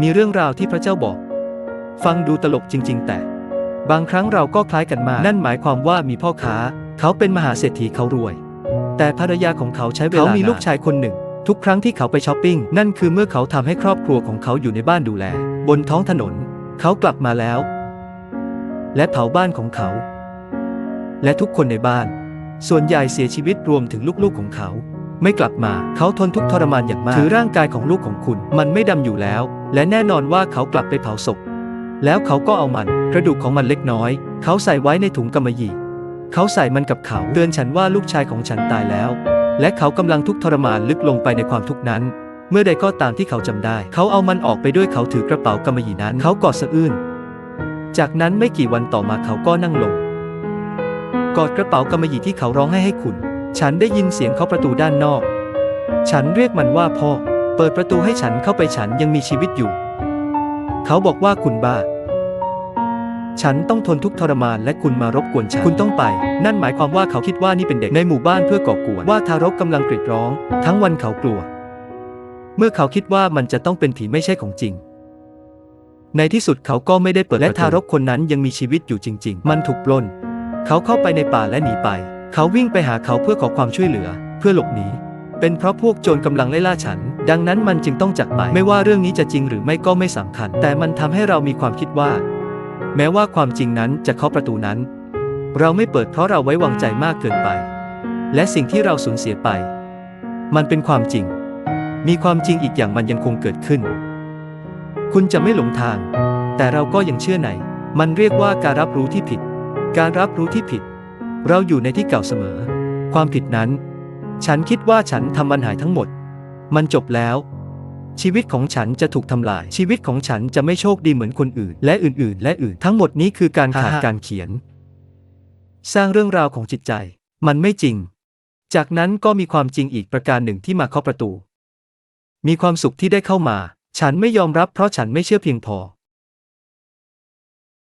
มีเรื่องราวที่พระเจ้าบอก ฟังดูตลกจริง ๆ แต่ บางครั้งเราก็คล้ายกันมากนั่นหมายความว่ามีพ่อค้า เขาเป็นมหาเศรษฐีเขารวย แต่ภรรยาของเขาใช้เวลาเขามีลูกชายคนหนึ่ง ทุกครั้งที่เขาไปช้อปปิ้ง นั่นคือเมื่อเขาทำให้ครอบครัวของเขาอยู่ในบ้านดูแล บนท้องถนน เขากลับมาแล้ว และเผาบ้านของเขา และทุกคนในบ้าน ส่วนใหญ่เสียชีวิตรวมถึงลูกๆของเขา ไม่กลับมา เขาทนทุกทรมานอย่างมาก ถือร่างกายของลูกของคุณ มันไม่ดำอยู่แล้ว และแน่นอนว่าเขากลับไปเผาศพ แล้วเขาก็เอามัน กระดูกของมันเล็กน้อย เขาใส่ไว้ในถุงกำมะหยี่ เขาใส่มันกับเขาเตือนฉันว่าลูกชายของฉันตายแล้ว และเขากำลังทุกทรมานลึกลงไปในความทุกข์นั้น เมื่อใดก็ตามที่เขาจำได้ เขาเอามันออกไปด้วยเขาถือกระเป๋ากำมะหยี่นั้น เขากอดสะอื้น จากนั้นไม่กี่วันต่อมาเขาก็นั่งลง กอดกระเป๋ากำมะหยี่ที่เขาร้องให้ให้คุณ ฉันได้ยินเสียงเคาะประตูด้านนอก ฉันเรียกมันว่าพ่อ เปิดประตูให้ฉันเข้าไปฉันยังมีชีวิตอยู่ เขาบอกว่าคุณบ้า ฉันต้องทนทุกทรมานและคุณมารบกวนฉัน คุณต้องไป นั่นหมายความว่าเขาคิดว่านี่เป็นเด็กในหมู่บ้านเพื่อก่อกวน ว่าทารกกำลังกรีดร้อง ทั้งวันเขากลัว เมื่อเขาคิดว่ามันจะต้องเป็นผีไม่ใช่ของจริง ในที่สุดเขาก็ไม่ได้เปิดและทารกคนนั้นยังมีชีวิตอยู่จริง ๆ มันถูกปล้น เขาเข้าไปในป่าและหนีไป เขาวิ่งไปหาเขาเพื่อขอความช่วยเหลือ เพื่อหลบหนี เป็นเพราะพวกโจรกำลังไล่ล่าฉัน ดังนั้นมันจึงต้องจากไป ไม่ว่าเรื่องนี้จะจริงหรือไม่ก็ไม่สำคัญ แต่มันทำให้เรามีความคิดว่า แม้ว่าความจริงนั้นจะเคาะประตูนั้น เราไม่เปิดเพราะเราไว้วางใจมากเกินไป และสิ่งที่เราสูญเสียไป มันเป็นความจริง มีความจริงอีกอย่างมันยังคงเกิดขึ้น คุณจะไม่หลงทาง แต่เราก็ยังเชื่อในมันเรียกว่าการรับรู้ที่ผิด การรับรู้ที่ผิด เราอยู่ในที่เก่าเสมอ ความผิดนั้น ฉันคิดว่าฉันทำมันหายทั้งหมด มันจบแล้ว ชีวิตของฉันจะถูกทำลาย ชีวิตของฉันจะไม่โชคดีเหมือนคนอื่น และอื่นๆ และอื่นทั้งหมดนี้คือการขาดฮ่าๆการเขียน สร้างเรื่องราวของจิตใจ มันไม่จริง จากนั้นก็มีความจริงอีกประการหนึ่งที่มาเคาะประตู มีความสุขที่ได้เข้ามา ฉันไม่ยอมรับเพราะฉันไม่เชื่อเพียงพอ